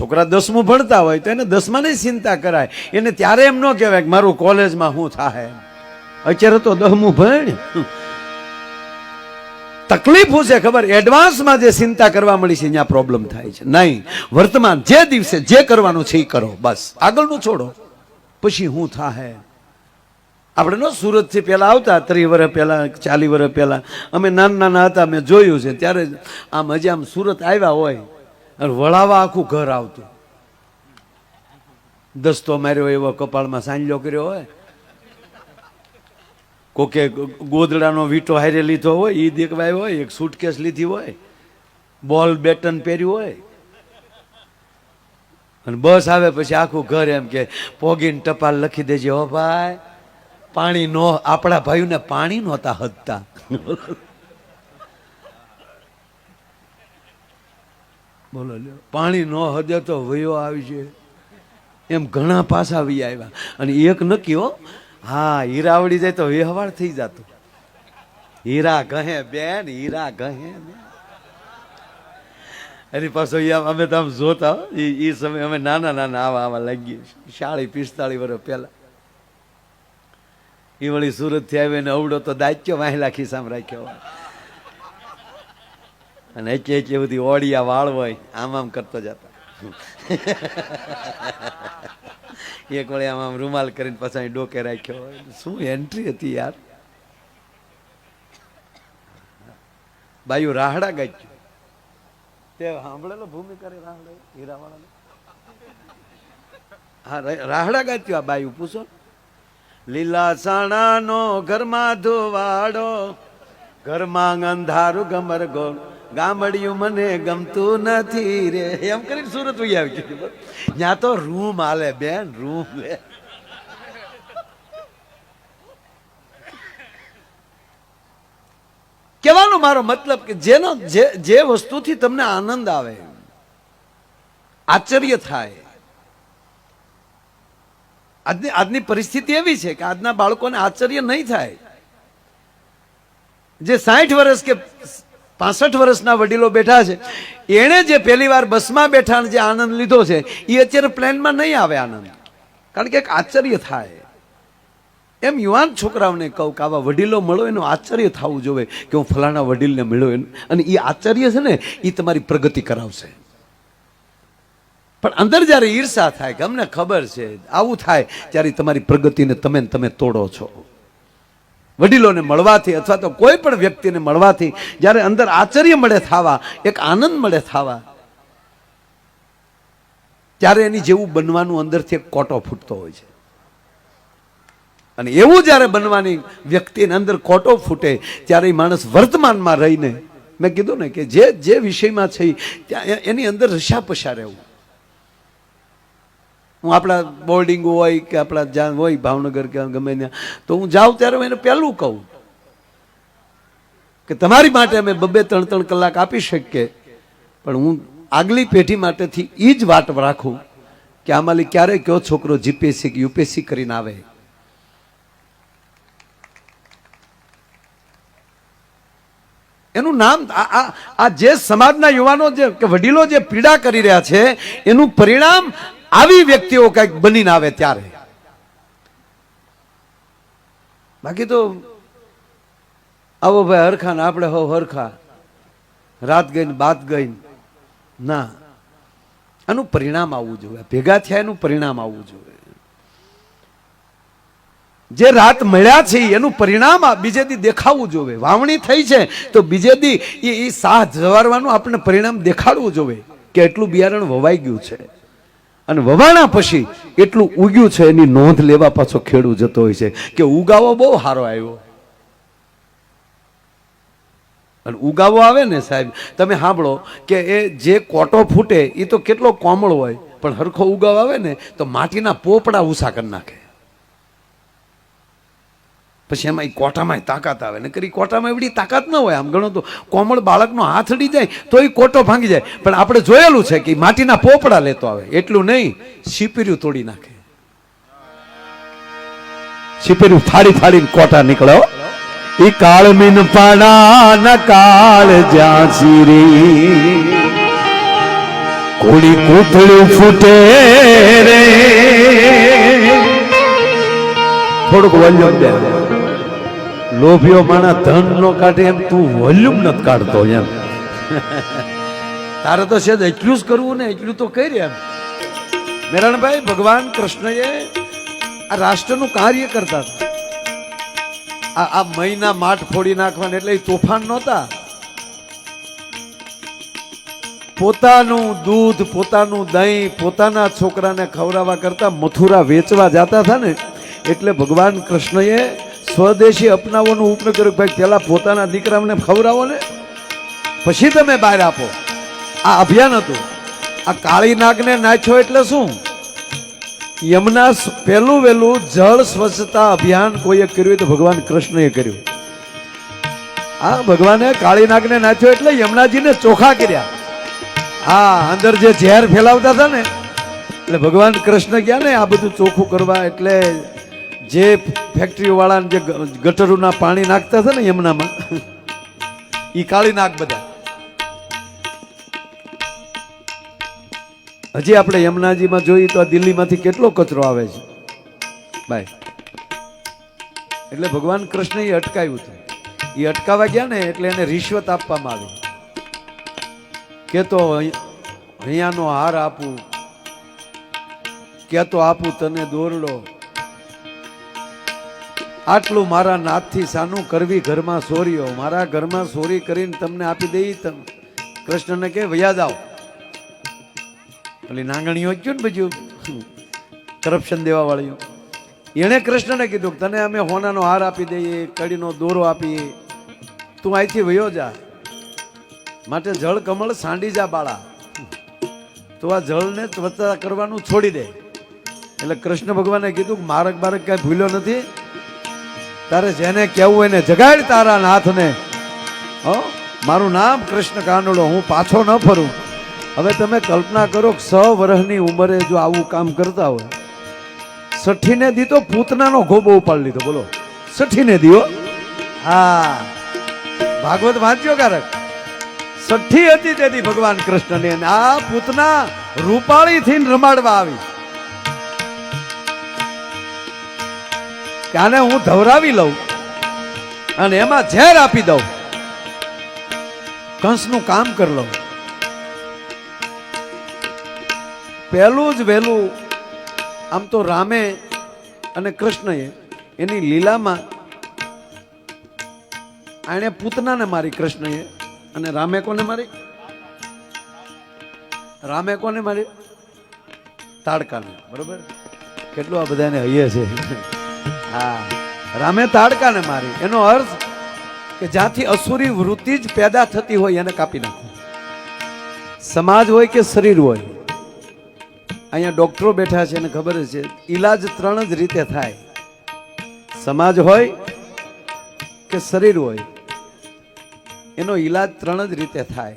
છોકરા દસમું ભણતા હોય તો એને દસમાની ચિંતા કરાય. એને ત્યારે એમ ન કહેવાય કે મારું કોલેજમાં શું થાય અત્યારે તો દસમું ભણ. તકલીફ શું છે ખબર? એડવાન્સમાં જે ચિંતા કરવા મળી છે, ત્યાં પ્રોબ્લેમ થાય છે. નહીં. વર્તમાન જે દિવસે જે કરવાનું છે, એ કરો. બસ. આગળનું છોડો. પછી હું થાય આપણે નો સુરતથી પહેલાં આવતા, ત્રીસ વર્ષ પહેલાં, ચાલીસ વર્ષ પહેલાં. અમે નાના નાના હતા, મેં જોયું છે. ત્યારે આમ હજી આમ સુરત આવ્યા હોય અને વળાવા આખું ઘર આવતું. દસ્તો માર્યો એવો કપાળમાં સાંજલો કર્યો હોય. કોકે ગોદડાનો વીંટો હારે લીધો હોય એ દેખવાય હોય, એક સુટકેસ લીધી હોય, બોલ બેટન પહેર્યું હોય. અને બસ આવે પછી આખું ઘર એમ કે, પોગીને ટપાલ લખી દેજે હો ભાઈ. પાણી નો, આપણા ભાઈઓને પાણી નહોતા હદતા. બોલો પાણી ન હદે તો વયો આવી છે. એમ ઘણા પાસા વી આવ્યા. અને એક નક્કી હો, હા હીરા આવડી જાય તો વ્યવહાર થઈ જતો. હીરા કહે બેન, હીરા કહે એની પાછો અમે તો આમ જોતા ઈ સમય અમે નાના નાના આવા આવા લાગીએ સાડી પિસ્તાળી વર્ષ પહેલા. એ વળી સુરતથી આવી ને અવડો તો દાચ્યો વાહેલા ખિસ્સામાં રાખ્યો અને એટલે એટલે બધી ઓળિયા વાળ હોય, આમ આમ કરતો જતા. એક વળી આમ આમ રૂમાલ કરીને પછી ડોકે રાખ્યો શું એન્ટ્રી હતી યાર? બાયું રાહડા ગાચ્યું. તે સાંભળેલો ભૂમિ કરે રાહડા, હીરાવાળાને? હા રાહડા ગાચ્યું આ બાયું, પૂછો લીલા સાણાનો ઘરમાં ધોવાડો, ઘરમાં અંધારું ગમર ગોળ ગામડિયું મને ગમતું નથી રે. એમ કરીને સુરત ઉઈ આવી ગયું. ત્યાં તો રૂમ હાલે બેન, રૂમ લે. કહેવાનો મારો મતલબ કે જેનો જે જે વસ્તુથી તમને આનંદ આવે, આશ્ચર્ય થાય. આજની આજની પરિસ્થિતિ એવી છે કે આજના બાળકોને આશ્ચર્ય નહીં થાય. જે સાઠ વર્ષ કે પાસઠ વર્ષના વડીલો બેઠા છે. એણે જે પહેલી વાર બસમાં બેઠા જે આનંદ લીધો છે એ અત્યારે પ્લેનમાં નહીં આવે આનંદ. કારણ કે એક આશ્ચર્ય થાય. એમ યુવાન છોકરાઓને કહું કે આવા વડીલો મળો, એનું આશ્ચર્ય થવું જોઈએ કે હું ફલાણા વડીલને મળ્યો એનું અને એ આશ્ચર્ય છે ને એ તમારી પ્રગતિ કરાવશે. પણ અંદર જ્યારે ઈર્ષા થાય કે અમને ખબર છે, આવું થાય, ત્યારે તમારી પ્રગતિને તમે તમે તોડો છો. વડીલોને મળવાથી અથવા તો કોઈ પણ વ્યક્તિને મળવાથી જ્યારે અંદર આશ્ચર્ય મળે થાવા, એક આનંદ મળે થાવા, ત્યારે એની જેવું બનવાનું અંદરથી એક કોટો ફૂટતો હોય છે. અને એવું જ્યારે બનવાની વ્યક્તિને અંદર કોટો ફૂટે, ત્યારે એ માણસ વર્તમાનમાં રહીને, મેં કીધું ને કે જે જે વિષયમાં છે ત્યાં એની અંદર રશા પશા રહેવું. હું આપણા બોર્ડિંગ હોય કે આપણા જ્યાં હોય, ભાવનગર કે ગમે ત્યાં, તો હું જાઉં ત્યારે હું એને પહેલું કહું કે તમારી માટે અમે બબે ત્રણ ત્રણ કલાક આપી શકીએ, પણ હું આગલી પેઢી માટેથી એ જ વાટ રાખું કે આમાં ક્યારે કયો છોકરો જીપીએસસી કે યુપીએસસી કરીને આવે. એનું નામ આ જે સમાજના યુવાનો જે, કે વડીલો જે પીડા કરી રહ્યા છે, એનું પરિણામ આવી વ્યક્તિઓ કંઈક બનીને આવે ત્યારે. બાકી તો આવો ભાઈ હરખા ને આપણે હો હરખા. રાત ગઈ ને બાત ગઈ ના. આનું પરિણામ આવવું જોઈએ. ભેગા થયા એનું પરિણામ આવવું જોઈએ. જે રાત મળ્યા છે એનું પરિણામ બીજે દી દેખાવું જોઈએ. વાવણી થઈ છે તો બીજે દી એ સાહ જવારવાનું આપણને પરિણામ દેખાડવું જોઈએ કે એટલું બિયારણ વવાઈ ગયું છે. અને વવાણા પછી એટલું ઉગ્યું છે, એની નોંધ લેવા પાછો ખેડૂ જતો હોય છે કે ઉગાવો બહુ સારો આવ્યો. અને ઉગાવો આવે ને સાહેબ, તમે સાંભળો કે એ જે કોટો ફૂટે એ તો કેટલો કોમળ હોય, પણ હરખો ઉગાવ આવે ને તો માટીના પોપડા ઉષા કરી નાખે. પછી એમાં એ કોટામાં તાકાત આવે. ને કરી કોટામાં એવડી તાકાત ન હોય. આમ ગણો તો કોમળ બાળકનો હાથ અડી જાય, તો એ કોટો ભાંગી જાય. પણ આપણે જોયેલું છે કે માટીના પોપડા લેતો આવે. એટલું નહીં, શીપીર્યું તોડી નાખે. શીપીર્યું ફાડી ફાડીને કોટા નીકળો એ કાળ મીન પાણા ના કાળ જ્યાં રે કોળી કોથળું ફૂટે રે. થોડુંક વોલ્યુમ દે. લોભીઓ માણા ધન નો કાઢે એમ તું વોલ્યુમ નથી કાઢતો એમ. તારે તો છે એટલું જ કરવું ને એટલું તો કરી એમ. મેરણભાઈ, ભગવાન કૃષ્ણએ આ રાષ્ટ્રનું કાર્ય કરતા હતા. આ આ મહિના માઠ ફોડી નાખવાને એટલે તોફાન નહોતા. પોતાનું દૂધ, પોતાનું દહીં, પોતાના છોકરાને ખવડાવવા કરતા મથુરા વેચવા જતા હતા ને, એટલે ભગવાન કૃષ્ણએ સ્વદેશી અપનાવવાનું ઉપન કર્યું ભાઈ પહેલાં પોતાના દીકરાને ખવડાવો ને. પછી તમે બહાર આપો. આ અભિયાન હતું. આ કાળી નાગને નાખ્યો એટલે શું? યમુના પહેલું વહેલું જળ સ્વચ્છતા અભિયાન કોઈએ કર્યું તો ભગવાન કૃષ્ણએ કર્યું. આ ભગવાને કાળી નાગને નાખ્યો એટલે યમુનાજીને ચોખા કર્યા. હા, અંદર જે ઝેર ફેલાવતા હતા ને, એટલે ભગવાન કૃષ્ણ ગયા ને આ બધું ચોખ્ખું કરવા એટલે જે ફેક્ટરી વાળા જે ગટરોના પાણી નાખતા હતા ને યમુનામાં એ કાળી નાખ બધા. હજી આપણે યમુનાજીમાં જોઈએ તો દિલ્હીમાંથી કેટલો કચરો આવે છે? બાય. એટલે ભગવાન કૃષ્ણએ અટકાવ્યું હતું. એ અટકાવવા ગયા ને એટલે એને રિશ્વત આપવામાં આવી. કે તો અહીંયાનો હાર આપું. કે તો આપું તને દોરડો. આટલું મારા નાથથી સાનું કરવી ઘરમાં સોરીઓ. મારા ઘરમાં સોરી કરીને તમને આપી દઈ તમે. કૃષ્ણને કે વયા આવો. એટલે નાંગણીઓ જ ને બીજું કરપ્શન દેવા વાળીઓ. એણે કૃષ્ણને કીધું તને અમે હોનાનો હાર આપી દઈએ, કડીનો દોરો આપીએ. તું અહીંથી વયો જા. માટે જળ કમળ સાંડી જા બાળા. તો આ જળને ત્વચા કરવાનું છોડી દે. એટલે કૃષ્ણ ભગવાને કીધું કે, મારક બારક કાંઈ ભૂલ્યો નથી. તારે જેને કહેવું એને જગાડ તારા નાથને. હો? મારું નામ કૃષ્ણ કાનડો, હું પાછો ન ફરું. હવે તમે કલ્પના કરો સ વર્ષની ઉંમરે જો આવું કામ કરતા હોય. સઠ્ઠીને દીધો પૂતનાનો ગોબો ઉપાડી લીધો, બોલો. સઠ્ઠીને દીઓ હા. ભાગવત વાંચ્યો કારક સઠ્ઠી હતી તેથી ભગવાન કૃષ્ણને અને આ પૂતના રૂપાળીથી રમાડવા આવી. કે આને હું ધવરાવી લઉં અને એમાં ઝેર આપી દઉં. કંસનું કામ કરી લઉં. પહેલું જ વહેલું આમ તો રામે અને કૃષ્ણએ એની લીલામાં આણે પૂતનાને મારી કૃષ્ણએ અને રામે કોને મારી? રામે કોને મારી? તાડકાને. બરોબર? કેટલું આ બધાને હૈયે છે. હા. રામે તાડકાને મારી. એનો અર્થ કે જ્યાંથી અસુરી વૃત્તિ જ પેદા થતી હોય એને કાપી નાખો. સમાજ હોય કે શરીર હોય. અહીંયા ડોક્ટરો બેઠા છે એને ખબર છે, ઈલાજ ત્રણ જ રીતે થાય. સમાજ હોય કે શરીર હોય. એનો ઈલાજ ત્રણ જ રીતે થાય.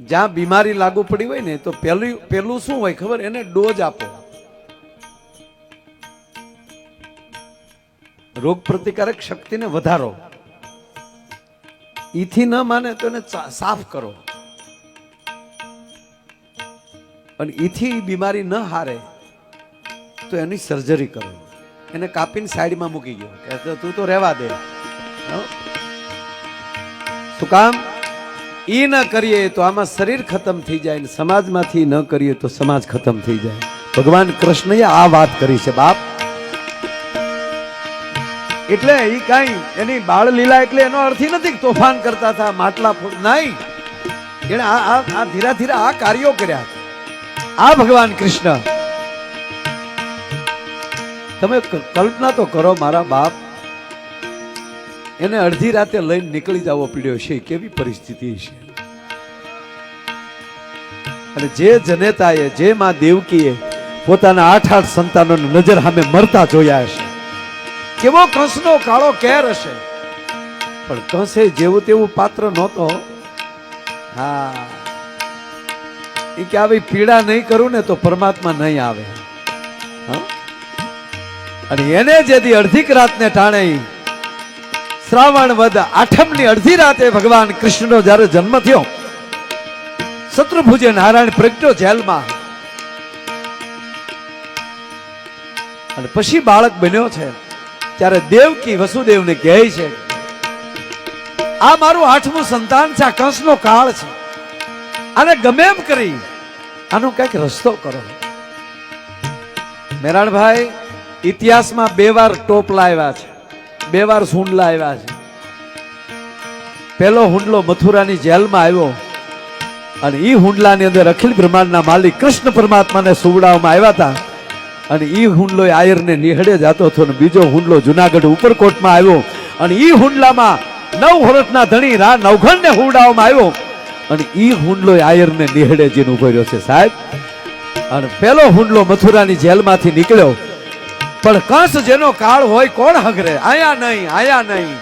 જ્યાં બીમારી લાગુ પડી હોય ને, તો પેલું પેલું શું હોય ખબર? એને ડોઝ આપો. રોગ પ્રતિકારક શક્તિને વધારો. ઈથી ન માને તો એને સાફ કરો. અને ઈથી બીમારી ન હારે તો એની સર્જરી કરો. એને કાપીને સાઈડમાં મૂકી ગયો કે તું તો રહેવા દે? શું કામ? એ ન કરીએ તો આમાં શરીર ખતમ થઈ જાય ને સમાજમાંથી ન કરીએ તો સમાજ ખતમ થઈ જાય. ભગવાન કૃષ્ણએ આ વાત કરી છે, બાપ. એટલે એ કાંઈ એની બાળ લીલા એટલે એનો અર્થ નથી તોફાન કરતા હતા, માટલા ફોડ નહીં. એને આ આ ધીરા ધીરા આ કાર્યો કર્યા. આ ભગવાન કૃષ્ણ. તમે કલ્પના તો કરો મારા બાપ, એને અડધી રાતે લઈને નીકળી જવો પડ્યો છે કેવી પરિસ્થિતિ છે? અને જે જનેતાએ, જે માં દેવકીએ પોતાના આઠ આઠ સંતાનોને નજર સામે મરતા જોયા હશે કેવો કંસનો કાળો કેર હશે? પણ કંસે જેવું તેવું પાત્ર નહોતો. હા. એ કે આવી પીડા નહીં કરું ને તો પરમાત્મા નહીં આવે. અને એને જેથી અડધીક રાતને ટાણે શ્રાવણ વધ આઠમની અડધી રાતે ભગવાન કૃષ્ણનો જ્યારે જન્મ થયો શત્રુભુજે નારાયણ પ્રગટ્યો જેલમાં. અને પછી બાળક બન્યો છે. ત્યારે દેવકી વસુદેવને કહે છે, આ મારું આઠમું સંતાન છે, આ કંસનો કાળ છે. આને ગમે એમ કરી, આનો કંઈક રસ્તો કરો. મેરાણભાઈ, ઇતિહાસમાં બે વાર ટોપલા આવ્યા છે, બે વાર હુંડલા આવ્યા છે. પેલો હુંડલો મથુરાની જેલમાં આવ્યો અને એ હુંડલાની અંદર અખિલ બ્રહ્માંડના માલિક કૃષ્ણ પરમાત્માને સુવડાવવામાં આવ્યા હતા. અને ઈ હુંડલો આયરને નિહળે જતો હતો અને બીજો હુંડલો જુનાગઢ ઉપરકોટમાં આવ્યો. અને ઈ હુંડલામાં નવ વર્ષના ધણી રા નવઘણને હુવડાવવામાં આવ્યો. અને ઈ હુંડલો આયરને નિહળે જઈને ઊભો રહ્યો છે સાહેબ. અને પેલો હુંડલો મથુરાની જેલમાંથી નીકળ્યો. પણ કંસ જેનો કાળ હોય કોણ હગરે? આયા નહીં આયા નહીં.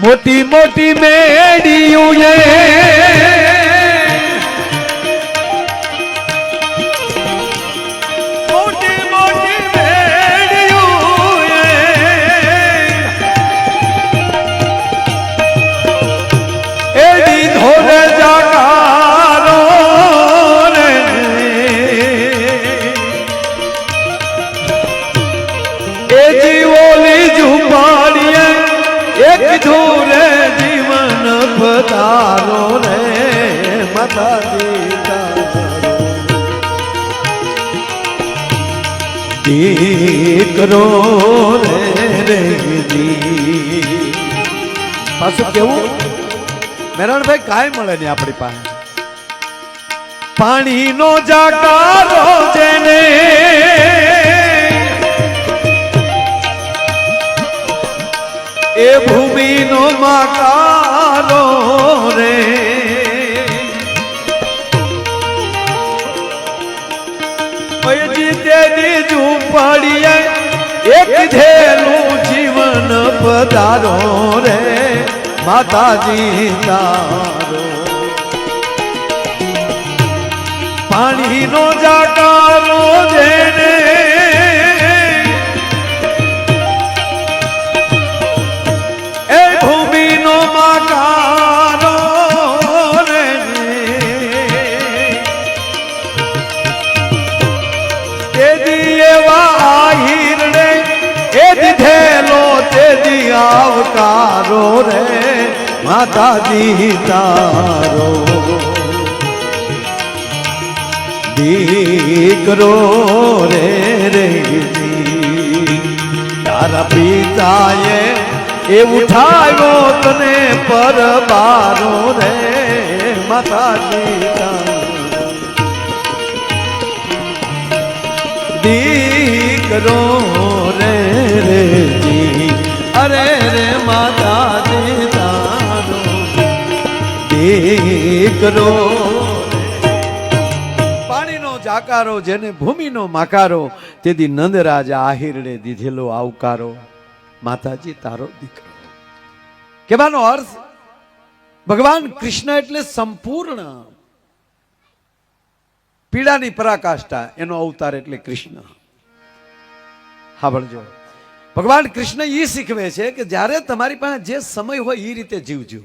મોટી મોટી મેડિયું દીકરો પાછું કેવું? મેરણભાઈ કાંઈ મળે નહીં આપણી પાસે. પાણીનો જાકારો જેને એ ભૂમિનો માકારો રે. તેની ઝૂંપડીએ એક ધેલું જીવન પધારો રે માતાજી તારો. પાણીનો જાકારો જેને માતાજી તારો. દીકરો રે રે. તારા પિતાએ એ ઉઠાવ્યો તને પરબારો રે માતાજી તારો. દીકરો રે રે અરે રે માતા દીકરો. પાણીનો જાકારો, જેને ભૂમિનો માકારો, તેથી નંદરાજ આહિરડે દીધેલો આવકારો. માતાજી, તારો દીકરો. કહેવાનો અર્થ, ભગવાન કૃષ્ણ એટલે સંપૂર્ણ. પીડાની પરાકાષ્ઠા, એનો અવતાર એટલે કૃષ્ણ. સાંભળજો ભગવાન કૃષ્ણ એ શીખવે છે કે જ્યારે તમારી પાસે જે સમય હોય એ રીતે જીવજો.